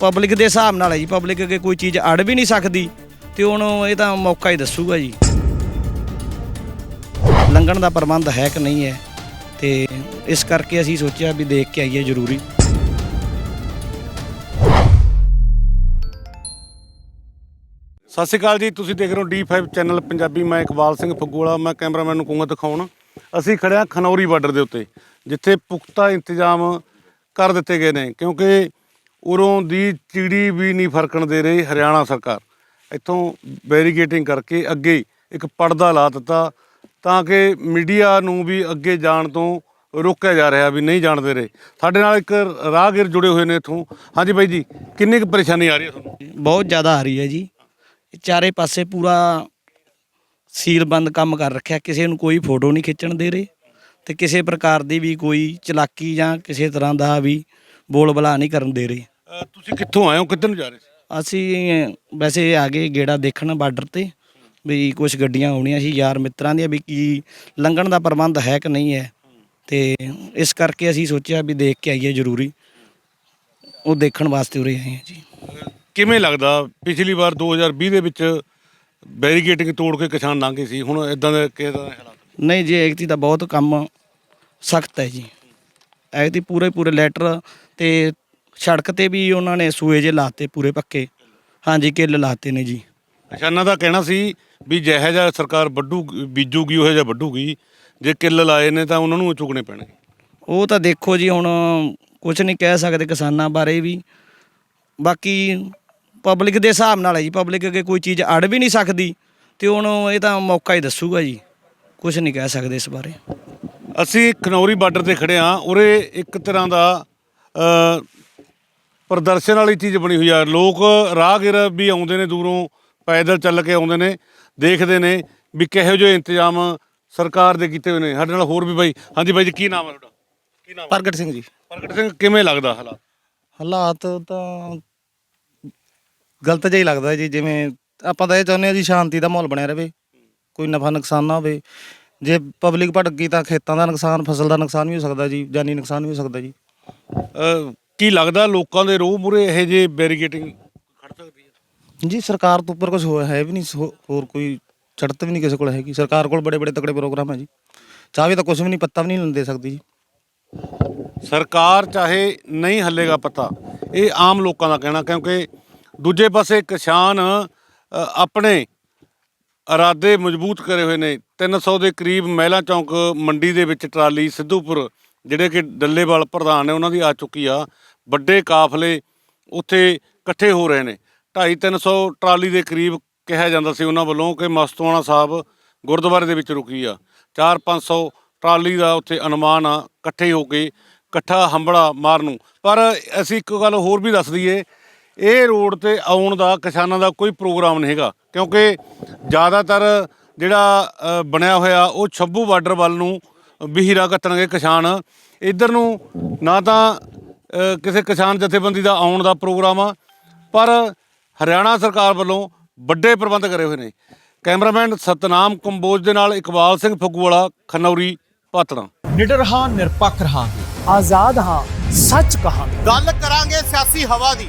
Public ਦੇ ਹਿਸਾਬ ਨਾਲ ਹੈ ਜੀ। ਪਬਲਿਕ ਅੱਗੇ ਕੋਈ ਚੀਜ਼ ਅੜ ਵੀ ਨਹੀਂ ਸਕਦੀ ਤੇ ਉਹਨੂੰ ਇਹ ਤਾਂ ਮੌਕਾ ਹੀ ਦੱਸੂਗਾ ਜੀ। ਲੰਘਣ ਦਾ ਪ੍ਰਬੰਧ ਹੈ ਕਿ ਨਹੀਂ ਹੈ ਤੇ ਇਸ ਕਰਕੇ ਅਸੀਂ ਸੋਚਿਆ ਵੀ ਦੇਖ ਕੇ ਆਈਏ ਜ਼ਰੂਰੀ। ਸਤਿ ਸ਼੍ਰੀ ਅਕਾਲ ਜੀ, ਤੁਸੀਂ ਦੇਖ ਰਹੇ ਹੋ D5 ਚੈਨਲ ਪੰਜਾਬੀ। ਮੈਂ ਇਕਬਾਲ ਸਿੰਘ ਫੱਗੂਵਾਲਾ ਮੈਂ ਕੈਮਰਾਮੈਨ ਨੂੰ ਕਹੂੰਗਾ ਦਿਖਾਉਣ। ਅਸੀਂ ਖੜੇ ਹਾਂ ਖਨੌਰੀ ਬਾਰਡਰ ਦੇ ਉੱਤੇ, ਜਿੱਥੇ ਪੁਖਤਾ ਇੰਤਜ਼ਾਮ ਕਰ ਦਿੱਤੇ ਗਏ ਨੇ, ਕਿਉਂਕਿ ਉਰੋਂ ਦੀ ਚਿੜੀ ਵੀ ਨਹੀਂ ਫਰਕਣ ਦੇ ਰਹੀ ਹਰਿਆਣਾ ਸਰਕਾਰ। ਇੱਥੋਂ ਬੈਰੀਗੇਟਿੰਗ ਕਰਕੇ ਅੱਗੇ ਇੱਕ ਪਰਦਾ ਲਾ ਦਿੱਤਾ ਤਾਂ ਕਿ ਮੀਡੀਆ ਨੂੰ ਵੀ ਅੱਗੇ ਜਾਣ ਤੋਂ ਰੋਕਿਆ ਜਾ ਰਿਹਾ ਵੀ ਨਹੀਂ ਜਾਣ ਦੇ ਰਹੇ। ਸਾਡੇ ਨਾਲ ਇੱਕ ਰਾਹਗੀਰ ਜੁੜੇ ਹੋਏ ਨੇ ਇੱਥੋਂ। ਹਾਂਜੀ ਬਾਈ ਜੀ, ਕਿੰਨੀ ਕੁ ਪਰੇਸ਼ਾਨੀ ਆ ਰਹੀ ਹੈ ਤੁਹਾਨੂੰ? ਬਹੁਤ ਜ਼ਿਆਦਾ ਆ ਰਹੀ ਹੈ ਜੀ। ਚਾਰੇ ਪਾਸੇ ਪੂਰਾ ਸੀਲਬੰਦ ਕੰਮ ਕਰ ਰੱਖਿਆ। ਕਿਸੇ ਨੂੰ ਕੋਈ ਫੋਟੋ ਨਹੀਂ ਖਿੱਚਣ ਦੇ ਰਹੇ ਤੇ ਕਿਸੇ ਪ੍ਰਕਾਰ ਦੀ ਵੀ ਕੋਈ ਚਲਾਕੀ ਜਾਂ ਕਿਸੇ ਤਰ੍ਹਾਂ ਦਾ ਵੀ ਬੋਲ ਬਲਾ ਨਹੀਂ ਕਰਨ ਦੇ ਰਹੇ। ਤੁਸੀਂ ਕਿੱਥੋਂ ਆਏ ਹੋ? ਕਿੱਧਰ ਨੂੰ ਜਾ ਰਹੇ ਸੀ? ਅਸੀਂ ਵੈਸੇ ਆ ਗਏ ਗੇੜਾ ਦੇਖਣ ਬਾਰਡਰ ਤੇ ਵੀ ਕੁਝ ਗੱਡੀਆਂ ਆਉਣੀਆਂ ਸੀ ਯਾਰ ਮਿੱਤਰਾਂ ਦੀਆਂ ਵੀ ਕੀ ਲੰਘਣ ਦਾ ਪ੍ਰਬੰਧ ਹੈ ਕਿ ਨਹੀਂ ਹੈ। ਤੇ ਇਸ ਕਰਕੇ ਅਸੀਂ ਸੋਚਿਆ ਵੀ ਦੇਖ ਕੇ ਆਈਏ ਜ਼ਰੂਰੀ। ਉਹ ਦੇਖਣ ਵਾਸਤੇ ਉਰੇ ਆਏ ਹਾਂ ਜੀ। ਕਿਵੇਂ ਲੱਗਦਾ ਪਿਛਲੀ ਵਾਰ 2020 ਦੇ ਵਿੱਚ ਬੈਰੀਗੇਟਿੰਗ ਤੋੜ ਕੇ ਕਿਸਾਨ ਲੰਘੇ ਸੀ ਹੁਣ ਇਦਾਂ ਦੇ ਕਿਸ ਦਾ ਹਾਲਾਤ? ਨਹੀਂ ਜੀ ਐਗਤੀ ਦਾ ਬਹੁਤ ਕੰਮ ਸਖਤ ਹੈ ਜੀ। ਐਗਤੀ ਪੂਰੇ ਪੂਰੇ ਲੈਟਰ ਤੇ ਸੜਕ ਤੇ ਵੀ ਉਹਨਾਂ ਨੇ ਸੂਏ ਜੇ ਲਾਤੇ ਪੂਰੇ ਪੱਕੇ। ਹਾਂਜੀ ਕਿੱਲ ਲਾਤੇ ਨੇ ਜੀ। ਕਿਸਾਨਾਂ ਦਾ ਕਹਿਣਾ ਸੀ ਵੀ ਜਿਹੋ ਜਿਹਾ ਸਰਕਾਰ ਵੱਢੂ ਬੀਜੂਗੀ ਉਹ ਜਿਹਾ ਵੱਢੂਗੀ ਜੇ ਕਿੱਲ ਲਾਏ ਨੇ ਤਾਂ ਉਹਨਾਂ ਨੂੰ ਚੁਗਣੇ ਪੈਣਗੇ ਉਹ ਤਾਂ ਦੇਖੋ ਜੀ ਹੁਣ ਕੁਝ ਨਹੀਂ ਕਹਿ ਸਕਦੇ ਕਿਸਾਨਾਂ ਬਾਰੇ ਵੀ। ਬਾਕੀ ਪਬਲਿਕ ਦੇ ਹਿਸਾਬ ਨਾਲ ਹੈ ਜੀ ਪਬਲਿਕ ਅੱਗੇ ਕੋਈ ਚੀਜ਼ ਅੜ ਵੀ ਨਹੀਂ ਸਕਦੀ ਤੇ ਹੁਣ ਇਹ ਤਾਂ ਮੌਕਾ ਹੀ ਦੱਸੂਗਾ ਜੀ। ਕੁਝ ਨਹੀਂ ਕਹਿ ਸਕਦੇ ਇਸ ਬਾਰੇ। ਅਸੀਂ ਖਨੌਰੀ ਬਾਰਡਰ ਤੇ ਖੜੇ ਹਾਂ। ਉਰੇ ਇੱਕ ਤਰ੍ਹਾਂ ਦਾ ਪ੍ਰਦਰਸ਼ਨ ਵਾਲੀ ਚੀਜ਼ ਬਣੀ ਹੋਈ ਆ। ਲੋਕ ਰਾਹਗੀਰ ਵੀ ਆਉਂਦੇ ਨੇ ਦੂਰੋਂ ਪੈਦਲ ਚੱਲ ਕੇ ਆਉਂਦੇ ਨੇ ਦੇਖਦੇ ਨੇ ਵੀ ਕਿਹੋ ਜਿਹੇ ਇੰਤਜ਼ਾਮ ਸਰਕਾਰ ਦੇ ਕੀਤੇ ਹੋਏ ਨੇ। ਸਾਡੇ ਨਾਲ ਹੋਰ ਵੀ ਬਾਈ। ਹਾਂਜੀ ਬਾਈ ਜੀ ਕੀ ਨਾਮ ਹੈ ਤੁਹਾਡਾ? ਕੀ ਨਾਮ ਪ੍ਰਗਟ ਸਿੰਘ ਜੀ। ਪ੍ਰਗਟ ਸਿੰਘ ਕਿਵੇਂ ਲੱਗਦਾ ਹਾਲਾਤ? ਹਾਲਾਤ ਤਾਂ ਗਲਤ ਜਿਹਾ ਹੀ ਲੱਗਦਾ ਜੀ। ਜਿਵੇਂ ਆਪਾਂ ਤਾਂ ਇਹ ਚਾਹੁੰਦੇ ਹਾਂ ਜੀ ਸ਼ਾਂਤੀ ਦਾ ਮਾਹੌਲ ਬਣਿਆ ਰਹੇ। ਕੋਈ ਨਫਾ ਨੁਕਸਾਨ ਨਾ ਹੋਵੇ। ਜੇ ਪਬਲਿਕ ਭਟਕ ਗਈ ਤਾਂ ਖੇਤਾਂ ਦਾ ਨੁਕਸਾਨ ਫਸਲ ਦਾ ਨੁਕਸਾਨ ਵੀ ਹੋ ਸਕਦਾ ਜੀ ਜਾਨੀ ਨੁਕਸਾਨ ਵੀ ਹੋ ਸਕਦਾ ਜੀ। ਕੀ ਲੱਗਦਾ ਲੋਕਾਂ ਦੇ ਰੋਹ ਮੁਰੇ ਇਹੋ ਜਿਹੇ ਬੈਰੀਗੇਟਿੰਗ ਖੜ ਸਕਦੀ ਹੈ? ਜੀ ਸਰਕਾਰ ਤੋਂ ਉੱਪਰ ਕੁਝ ਹੋਇਆ ਹੈ ਵੀ ਨਹੀਂ ਹੋਰ ਕੋਈ ਚੜਤ ਵੀ ਨਹੀਂ ਕਿਸੇ ਕੋਲ ਹੈਗੀ। ਸਰਕਾਰ ਕੋਲ ਬੜੇ ਬੜੇ ਤਕੜੇ ਪ੍ਰੋਗਰਾਮ ਹੈ ਜੀ। ਚਾਹੇ ਤਾਂ ਕੁਝ ਵੀ ਨਹੀਂ ਪੱਤਾ ਵੀ ਨਹੀਂ ਦੇ ਸਕਦੀ ਜੀ। ਸਰਕਾਰ ਚਾਹੇ ਨਹੀਂ ਹੱਲੇਗਾ ਪਤਾ ਇਹ ਆਮ ਲੋਕਾਂ ਦਾ ਕਹਿਣਾ ਕਿਉਂਕਿ ਦੂਜੇ ਪਾਸੇ ਕਿਸਾਨ ਅ, ਆਪਣੇ ਇਰਾਦੇ ਮਜ਼ਬੂਤ ਕਰੇ ਹੋਏ ਨੇ। 300 ਦੇ ਕਰੀਬ ਮਹਿਲਾ ਚੌਂਕ ਮੰਡੀ ਦੇ ਵਿੱਚ ਟਰਾਲੀ ਸਿੱਧੂਪੁਰ, ਜਿਹੜੇ ਕਿ ਡੱਲੇਵਾਲ ਪ੍ਰਧਾਨ ਨੇ, ਉਹਨਾਂ ਦੀ ਆ ਚੁੱਕੀ ਆ। ਵੱਡੇ ਕਾਫਲੇ ਉੱਥੇ ਇਕੱਠੇ ਹੋ ਰਹੇ ਨੇ। 250 300 ਟਰਾਲੀ ਦੇ ਕਰੀਬ ਕਿਹਾ ਜਾਂਦਾ ਸੀ ਉਹਨਾਂ ਵੱਲੋਂ ਕਿ ਮਸਤੂਆਣਾ ਸਾਹਿਬ ਗੁਰਦੁਆਰੇ ਦੇ ਵਿੱਚ ਰੁਕੀ ਆ। 4-500 ਟਰਾਲੀ ਦਾ ਉੱਥੇ ਅਨੁਮਾਨ ਆ, ਇਕੱਠੇ ਹੋ ਕੇ ਇਕੱਠਾ ਹੰਬੜਾ ਮਾਰਨ ਨੂੰ। ਪਰ ਅਸੀਂ ਇੱਕ ਗੱਲ ਹੋਰ ਵੀ ਦੱਸ ਦਈਏ ਇਹ ਰੋਡ ਤੇ ਆਉਣ ਦਾ ਕਿਸਾਨਾਂ ਦਾ ਕੋਈ ਪ੍ਰੋਗਰਾਮ ਨਹੀਂ ਹੈਗਾ ਕਿਉਂਕਿ ਜ਼ਿਆਦਾਤਰ ਜਿਹੜਾ ਬਣਿਆ ਹੋਇਆ ਉਹ ਛੱਬੂ ਬਾਰਡਰ ਵੱਲ ਨੂੰ ਬਿਹੀਰਾ ਕੱਤਣਗੇ ਕਿਸਾਨ। ਇੱਧਰ ਨੂੰ ਨਾ ਤਾਂ ਕਿਸੇ ਕਿਸਾਨ ਜਥੇਬੰਦੀ ਦਾ ਆਉਣ ਦਾ ਪ੍ਰੋਗਰਾਮ ਆ ਪਰ ਹਰਿਆਣਾ ਸਰਕਾਰ ਵੱਲੋਂ ਵੱਡੇ ਪ੍ਰਬੰਧ ਕਰੇ ਹੋਏ ਨੇ। ਕੈਮਰਾਮੈਨ ਸਤਨਾਮ ਕੰਬੋਜ ਦੇ ਨਾਲ ਇਕਬਾਲ ਸਿੰਘ ਫੱਗੂਵਾਲਾ ਖਨੌਰੀ ਪਾਤੜਾ ਨਿਡਰ ਹਾਂ ਨਿਰਪੱਖ ਰਹਾਂਗੇ। ਆਜ਼ਾਦ ਹਾਂ ਸੱਚ ਕਹਾਂਗੇ। ਗੱਲ ਕਰਾਂਗੇ ਸਿਆਸੀ ਹਵਾ ਦੀ।